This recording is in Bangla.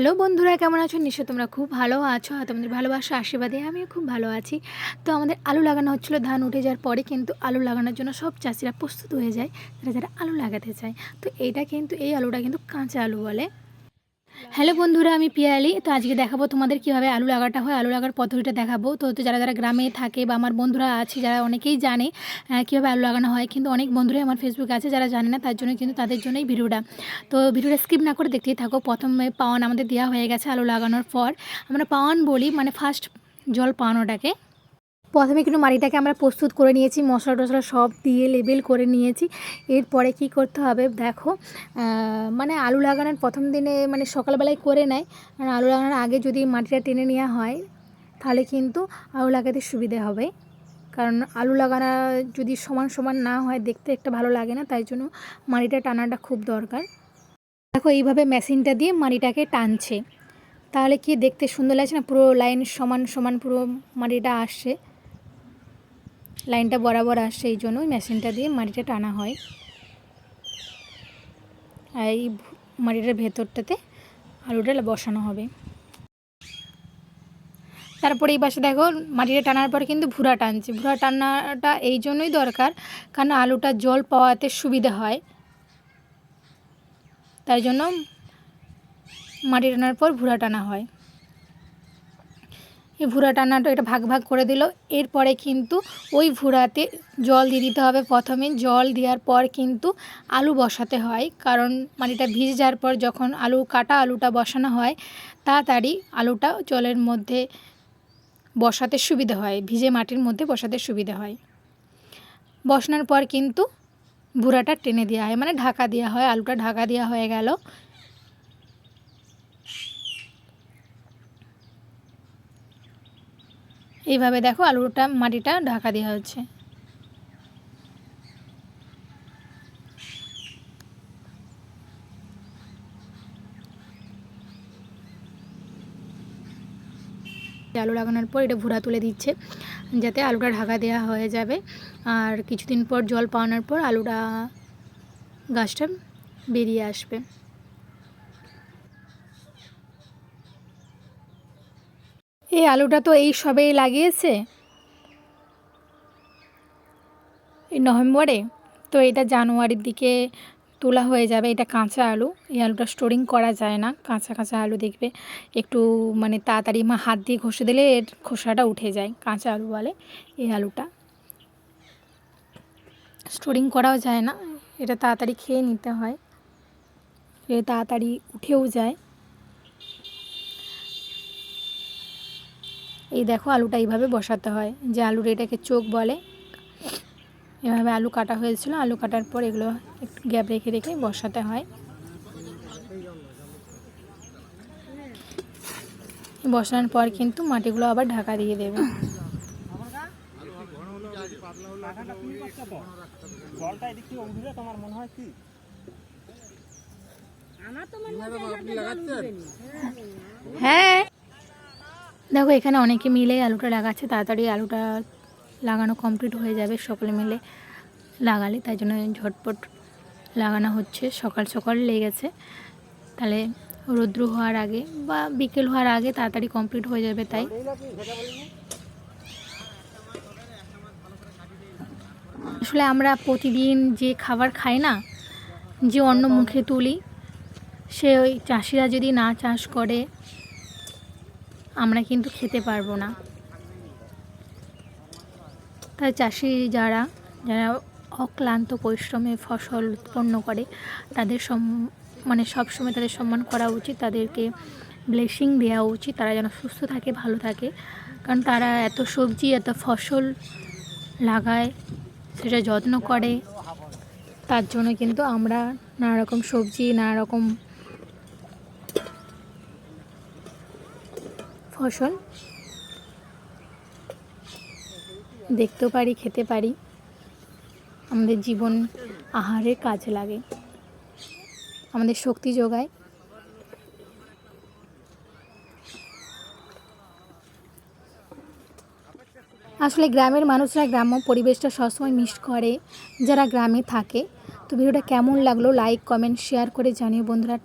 হ্যালো বন্ধুরা, কেমন আছো? নিশ্চয় তোমরা খুব ভালো আছো আর তোমাদের ভালোবাসা আশীর্বাদে আমিও খুব ভালো আছি। তো আমাদের আলু লাগানো হচ্ছিল, ধান উঠে যাওয়ার পরে কিন্তু আলু লাগানোর জন্য সব চাষিরা প্রস্তুত হয়ে যায়, যারা যারা আলু লাগাতে চায়। তো এইটা কিন্তু, এই আলুটা কিন্তু কাঁচা আলু বলে। হ্যালো বন্ধুরা, আমি পিয়ালি। তো আজকে দেখাবো তোমাদের কীভাবে আলু লাগাটা হয়, আলু লাগার পদ্ধতিটা দেখাবো। তো যারা যারা গ্রামে থাকে বা আমার বন্ধুরা আছে, যারা অনেকেই জানে কীভাবে আলু লাগানো হয়, কিন্তু অনেক বন্ধুরাই আমার ফেসবুকে আছে, যারা জানে না, তার জন্য কিন্তু তাদের জন্যই ভিডিওটা। তো ভিডিওটা স্কিপ না করে দেখতেই থাকো। প্রথমে পাওয়ান আমাদের দেওয়া হয়ে গেছে আলু লাগানোর পর। আমরা পাওয়ান বলি মানে ফার্স্ট জল পাওয়ানোটাকে। প্রথমে কিন্তু মাটিটাকে আমরা প্রস্তুত করে নিয়েছি, মশলা টশলা সব দিয়ে লেবেল করে নিয়েছি। এরপরে কি করতে হবে দেখো মানে আলু লাগানোর প্রথম দিনে মানে সকালবেলায় করে নেয়। আর আলু লাগানোর আগে যদি মাটিটা টেনে নেওয়া হয়, তাহলে কিন্তু আলু লাগাতে সুবিধে হবে। কারণ আলু লাগানো যদি সমান সমান না হয়, দেখতে একটা ভালো লাগে না, তাই জন্য মাটিটা টানাটা খুব দরকার। দেখো এইভাবে মেশিনটা দিয়ে মাটিটাকে টানছে। তাহলে কি দেখতে সুন্দর লাগছে না? পুরো লাইন সমান সমান পুরো মাটিটা আসছে। লাইনটা বরাবর আসছে এই জন্য মেশিনটা দিয়ে মাটিটা টানা হয়। আর এই মাটিটার ভেতরটাতে আলুটা বসানো হবে। তারপরে এই পাশে দেখো, মাটিটা টানার পর কিন্তু ভুরা টানছে। ভুরা টানাটা এই জন্যই দরকার, কারণ আলুটা জল পাওয়াতে সুবিধা হয়। তাই জন্য মাটি টানার পর ভুরা টানা হয়। এই ভুরা টানাটা এটা ভাগ ভাগ করে দিল। এরপরে কিন্তু ওই ভুরাতে জল দিয়ে দিতে হবে প্রথমে। জল দেওয়ার পর কিন্তু আলু বসাতে হয়। কারণ মাটিটা ভিজে যাওয়ার পর যখন আলু, কাটা আলুটা বসানো হয়, তাড়াতাড়ি আলুটা জলের মধ্যে বসাতে সুবিধা হয়। ভিজে মাটির মধ্যে বসাতে সুবিধা হয়। বসানোর পর কিন্তু ভুরাটা টেনে দেওয়া হয়। মানে ঢাকা দেওয়া হয়, আলুটা ঢাকা দেওয়া হয়ে গেল। এইভাবে দেখো আলুটা মাটিটা ঢাকা দেওয়া হচ্ছে। আলু লাগানোর পর এটা ভুরা তুলে দিচ্ছে, যাতে আলুটা ঢাকা দেওয়া হয়ে যাবে। আর কিছুদিন পর জল পাওয়ানোর পর আলুটা গাছটা বেরিয়ে আসবে। এই আলুটা তো এই সবেই লাগিয়েছে। এই নভেম্বরে, তো এটা জানুয়ারির দিকে তোলা হয়ে যাবে, এটা কাঁচা আলু। এই আলুটা স্টোরিং করা যায় না, কাঁচা কাঁচা আলু দেখবে। একটু মানে তাড়াতাড়ি মা হাত দিয়ে ঘষে দিলে এর খোসাটা উঠে যায়, কাঁচা আলু বলে এই আলুটা। স্টোরিং করাও যায় না, এটা তাড়াতাড়ি খেয়ে নিতে হয়। এ তাড়াতাড়ি উঠেও যায়। এই দেখো আলুটা এইভাবে বসাতে হয়। যে আলুর এটাকে চোখ বলে। এভাবে আলু কাটা হয়েছিল। আলু কাটার পর এগুলো একটু গ্যাপ রেখে রেখে বসাতে হয়। বসানোর পর কিন্তু মাটিগুলো আবার ঢাকা দিয়ে দেবে। মনে হয় হ্যাঁ দেখো, এখানে অনেকে মিলে আলুটা লাগাচ্ছে, তাড়াতাড়ি আলুটা লাগানো কমপ্লিট হয়ে যাবে, সকলে মিলে লাগালে, তাই জন্য ঝটপট লাগানো হচ্ছে। সকাল সকাল লেগেছে। তাহলে রৌদ্র হওয়ার আগে বা বিকেল হওয়ার আগে তাড়াতাড়ি কমপ্লিট হয়ে যাবে তাই। আসলে আমরা প্রতিদিন যে খাবার খাই না, যে অন্য মুখে তুলি, সে ওই চাষিরা যদি না চাষ করে আমরা কিন্তু খেতে পারব না। তাই চাষি যারা যারা অক্লান্ত পরিশ্রমে ফসল উৎপন্ন করে, তাদের সম মানে সবসময় তাদের সম্মান করা উচিত, তাদেরকে ব্লেসিং দেওয়া উচিত, তারা যেন সুস্থ থাকে, ভালো থাকে। কারণ তারা এত সবজি, এত ফসল লাগায়, সেটা যত্ন করে, তার জন্য কিন্তু আমরা নানা রকম সবজি, নানা রকম ফসল। দেখতেও পারি, খেতে পারি। আমাদের জীবন আহারের কাজে লাগে। আমাদের শক্তি যোগায়। আসলে গ্রামের মানুষরা, গ্রাম্য পরিবেশটা সবসময় মিস করে। যারা গ্রামে থাকে, তো ভিডিওটা কেমন লাগল লাইক কমেন্ট শেয়ার করে জানিও বন্ধুরা।